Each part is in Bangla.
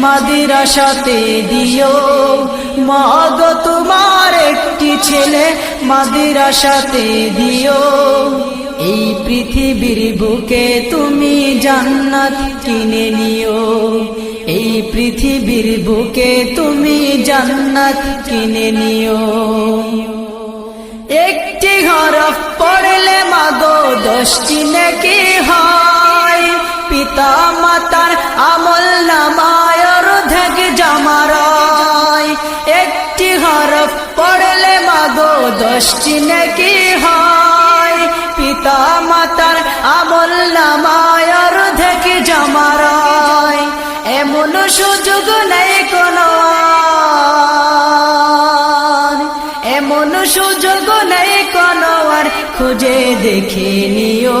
ছেলে মাদের আশাতে দিও। মাগো তোমার একটি ছেলে, মাদের আশাতে দিও। এই পৃথিবীর বুকে তুমি জান্নাত কিনে নিও। এই পৃথিবীর বুকে তুমি জান্নাত কিনে নিও। একটি হরফ পড়লে মাগো দশটি নাকি হয়। পিতা মাতার দশটি নাকি হয়? পিতা মাতার আমল নামায় থেকে জামারায় এমন সুযোগ নেই কোন। এমন সুযোগ নেই কোন আর। খুঁজে দেখে নিও।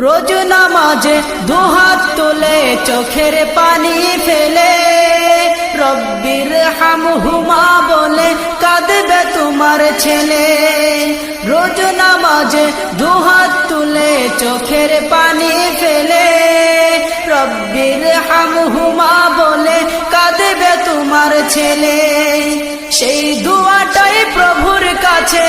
রোজ নামাজে দুহাত তুলে চোখের পানি ফেলে। রব্বির হামহুমা বলে কাঁদবে তোমার ছেলে। রোজ নামাজে দুহাত তুলে চোখের পানি ফেলে। রব্বির হামহুমা বলে কাঁদবে তোমার ছেলে। সেই দুয়াটাই প্রভুর কাছে।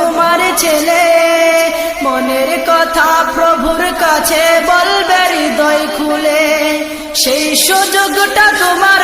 ছেলে মনের কথা প্রভুর কাছে বলবে হৃদয় খুলে। সেই সুযোগটা তোমার